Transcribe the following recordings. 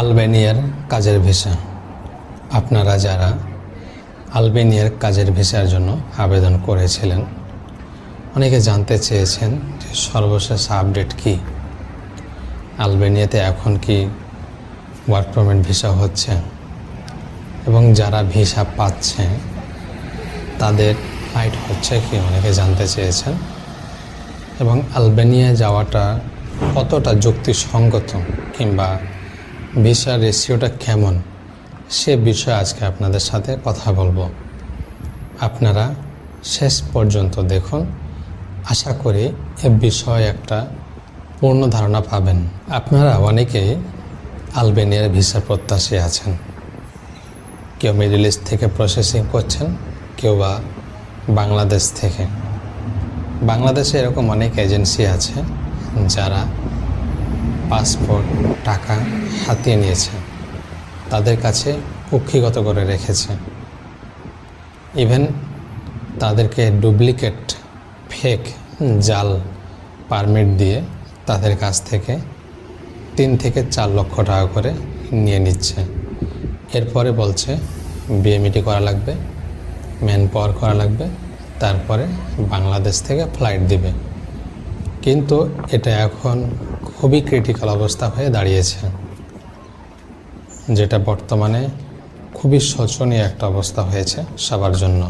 আলবেনিয়ার কাজের ভিসা। আপনারা যারা আলবেনিয়ার কাজের ভিসার জন্য আবেদন করেছিলেন, অনেকে জানতে চেয়েছেন যে সর্বশেষ আপডেট কি। আলবেনিয়াতে এখন কি ওয়ার্ক পারমিট ভিসা হচ্ছে? এবং যারা ভিসা পাচ্ছে, তাদের ফ্লাইট হচ্ছে কি, অনেকে জানতে চেয়েছেন। এবং আলবেনিয়া যাওয়াটা কতটা যুক্তিসঙ্গত কিংবা ভিসা রেশিওটা কেমন? সে বিষয়ে আজকে আপনাদের সাথে কথা বলব। আপনারা শেষ পর্যন্ত দেখুন। আশা করি এ বিষয়ে একটা পূর্ণ ধারণা পাবেন। আপনারা অনেকেই আলবেনিয়ার ভিসা প্রত্যাশী আছেন। কেউ মিডল ইস্ট থেকে প্রসেসিং করছেন, কেউ বা বাংলাদেশ থেকে। বাংলাদেশে এরকম অনেক এজেন্সি আছে যারা পাসপোর্ট টাকা হাতিয়ে নিয়েছে। তাদের কাছে কুক্ষিগত করে রেখেছে। ইভেন তাদেরকে ডুপ্লিকেট ফেক জাল পারমিট দিয়ে তাদের কাছ থেকে তিন থেকে চার লক্ষ টাকা করে নিয়ে নিচ্ছে। এরপরে বলছে, বিএমইটি করা লাগবে ম্যান পাওয়ার করা লাগবে, তারপরে বাংলাদেশ থেকে ফ্লাইট দিবে। কিন্তু এটা এখন খুবই ক্রিটিক্যাল অবস্থা হয়ে দাঁড়িয়েছে, যেটা বর্তমানে খুবই শোচনীয় একটা অবস্থা হয়েছে সবার জন্য।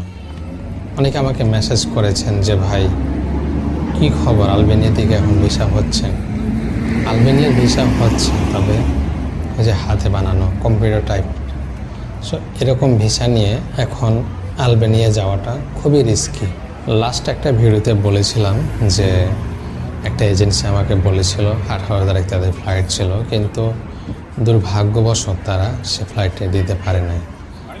অনেকে আমাকে মেসেজ করেছেন যে, ভাই, কি খবর? আলবেনিয়া থেকে এখন ভিসা হচ্ছে? আলবেনিয়ার ভিসা হচ্ছে, তবে ওই যে হাতে বানানো কম্পিউটার টাইপ সো এরকম ভিসা নিয়ে এখন আলবেনিয়া যাওয়াটা খুবই রিস্কি লাস্ট একটা ভিডিওতে বলেছিলাম যে একটা এজেন্সি আমাকে বলেছিল আঠারো তারিখ তাদের ফ্লাইট ছিল, কিন্তু দুর্ভাগ্যবশত তারা সে ফ্লাইটে দিতে পারে নাই।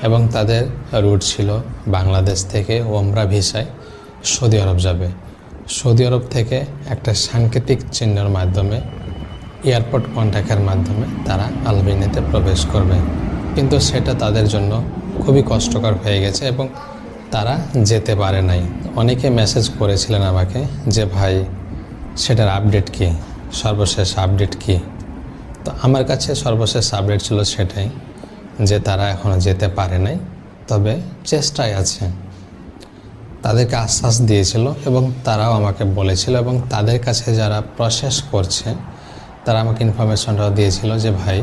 এবং তাদের রুট ছিল বাংলাদেশ থেকে ওমরা ভিসায় সৌদি আরব যাবে। সৌদি আরব থেকে একটা সাংকেতিক চিহ্নের মাধ্যমে এয়ারপোর্ট কন্ট্যাক্টের মাধ্যমে তারা আলবেনিয়াতে প্রবেশ করবে। কিন্তু সেটা তাদের জন্য খুবই কষ্টকর হয়ে গেছে এবং তারা যেতে পারে নাই। অনেকে মেসেজ করেছিলেন আমাকে যে, ভাই সেটার আপডেট কি? সর্বশেষ আপডেট কি? তো আমার কাছে সর্বশেষ আপডেট ছিল সেটাই, যে তারা এখনও যেতে পারে নাই, তবে চেষ্টায় আছে। তাদেরকে আশ্বাস দিয়েছিল এবং তারাও আমাকে বলেছিল এবং তাদের কাছে যারা প্রসেস করছে, তারা আমাকে ইনফরমেশনটাও দিয়েছিল যে, ভাই,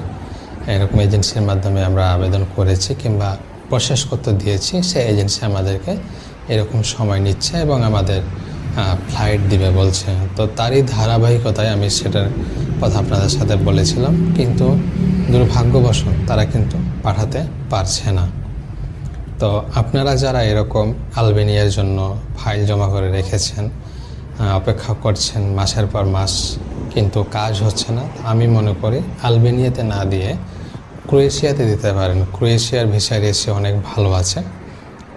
এরকম এজেন্সির মাধ্যমে আমরা আবেদন করেছি কিংবা প্রসেস করতে দিয়েছি, সেই এজেন্সি আমাদেরকে এরকম সময় নিচ্ছে এবং আমাদের ফ্লাইট দিবে বলছে। তো তারই ধারাবাহিকতায় আমি সেটার কথা আপনাদের সাথে বলেছিলাম, কিন্তু দুর্ভাগ্যবশত তারা কিন্তু পাঠাতে পারছে না। তো আপনারা যারা এরকম আলবেনিয়ার জন্য ফাইল জমা করে রেখেছেন অপেক্ষা করছেন মাসের পর মাস, কিন্তু কাজ হচ্ছে না, আমি মনে করি আলবেনিয়াতে না দিয়ে ক্রোয়েশিয়াতে দিতে পারেন। ক্রোয়েশিয়ার ভিসা রেসিও অনেক ভালো আছে।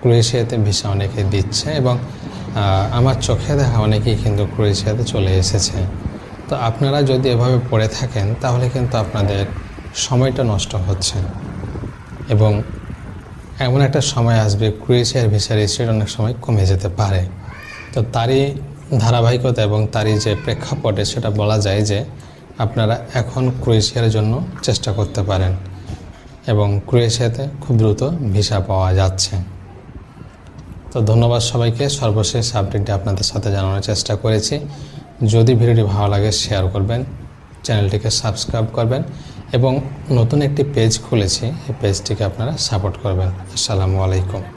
ক্রোয়েশিয়াতে ভিসা অনেকে দিচ্ছে এবং আমার চোখে দেখা অনেকেই কিন্তু ক্রোয়েশিয়াতে চলে এসেছে। তো আপনারা যদি এভাবে পড়ে থাকেন, তাহলে কিন্তু আপনাদের সময়টা নষ্ট হচ্ছে। এবং এমন একটা সময় আসবে, ক্রোয়েশিয়ার ভিসা রেসিও অনেক সময় কমে যেতে পারে। তো তারই ধারাবাহিকতা এবং তারই যে প্রেক্ষাপটে সেটা বলা যায় যে, আপনারা এখন ক্রোয়েশিয়ার জন্য চেষ্টা করতে পারেন। এবং ক্রোয়েশিয়াতে খুব দ্রুত ভিসা পাওয়া যাচ্ছে। তো ধন্যবাদ সবাইকে। সর্বশেষ আপডেটটি আপনাদের সাথে জানানোর চেষ্টা করেছি। যদি ভিডিওটি ভালো লাগে শেয়ার করবেন চ্যানেলটিকে সাবস্ক্রাইব করবেন এবং নতুন একটি পেজ খুলেছি, এই পেজটিকে আপনারা সাপোর্ট করবেন। আসসালামু আলাইকুম।